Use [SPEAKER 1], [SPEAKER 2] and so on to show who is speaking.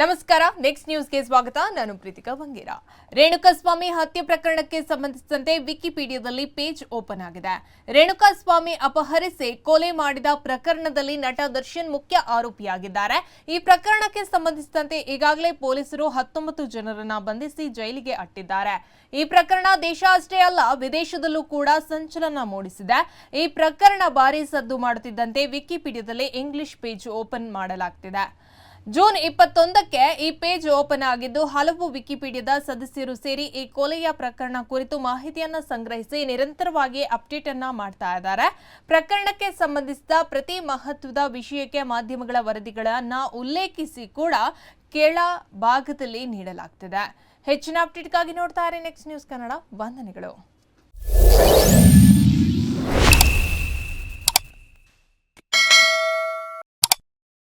[SPEAKER 1] ನಮಸ್ಕಾರ ನೆಕ್ಸ್ಟ್ ನ್ಯೂಸ್ಗೆ ಸ್ವಾಗತ. ನಾನು ಪ್ರೀತಿಕಾ ವಂಗೀರ ರೇಣುಕಾಸ್ವಾಮಿ ಹತ್ಯೆ ಪ್ರಕರಣಕ್ಕೆ ಸಂಬಂಧಿಸಿದಂತೆ ವಿಕಿಪೀಡಿಯಾದಲ್ಲಿ ಪೇಜ್ ಓಪನ್ ಆಗಿದೆ. ರೇಣುಕಾಸ್ವಾಮಿ ಅಪಹರಿಸಿ ಕೊಲೆ ಮಾಡಿದ ಪ್ರಕರಣದಲ್ಲಿ ನಟ ದರ್ಶನ್ ಮುಖ್ಯ ಆರೋಪಿಯಾಗಿದ್ದಾರೆ. ಈ ಪ್ರಕರಣಕ್ಕೆ ಸಂಬಂಧಿಸಿದಂತೆ ಈಗಾಗಲೇ ಪೊಲೀಸರು ಹತ್ತೊಂಬತ್ತು ಜನರನ್ನ ಬಂಧಿಸಿ ಜೈಲಿಗೆ ಅಟ್ಟಿದ್ದಾರೆ. ಈ ಪ್ರಕರಣ ದೇಶ ಅಷ್ಟೇ ಅಲ್ಲ, ವಿದೇಶದಲ್ಲೂ ಕೂಡ ಸಂಚಲನ ಮೂಡಿಸಿದೆ. ಈ ಪ್ರಕರಣ ಭಾರಿ ಸದ್ದು ಮಾಡುತ್ತಿದ್ದಂತೆ ವಿಕಿಪೀಡಿಯಾದಲ್ಲಿ ಇಂಗ್ಲಿಷ್ ಪೇಜ್ ಓಪನ್ ಮಾಡಲಾಗ್ತಿದೆ. ಜೂನ್ ಇಪ್ಪತ್ತೊಂದಕ್ಕೆ ಈ ಪೇಜ್ ಓಪನ್ ಆಗಿದ್ದು ಹಲವು ವಿಕಿಪೀಡಿಯಾದ ಸದಸ್ಯರು ಸೇರಿ ಈ ಕೊಲೆಯ ಪ್ರಕರಣ ಕುರಿತು ಮಾಹಿತಿಯನ್ನ ಸಂಗ್ರಹಿಸಿ ನಿರಂತರವಾಗಿ ಅಪ್ಡೇಟ್ ಅನ್ನ ಮಾಡ್ತಾ ಇದ್ದಾರೆ. ಪ್ರಕರಣಕ್ಕೆ ಸಂಬಂಧಿಸಿದ ಪ್ರತಿ ಮಹತ್ವದ ವಿಷಯಕ್ಕೆ ಮಾಧ್ಯಮಗಳ ವರದಿಗಳನ್ನ ಉಲ್ಲೇಖಿಸಿ ಕೂಡ ಕೆಳ ಭಾಗದಲ್ಲಿ ನೀಡಲಾಗ್ತಿದೆ. ಹೆಚ್ಚಿನ ಅಪ್ಡೇಟ್ಗಾಗಿ ನೋಡ್ತಾ ಇರಿ ನೆಕ್ಸ್ಟ್ ನ್ಯೂಸ್ ಕನ್ನಡ ವಂದನೆಗಳು.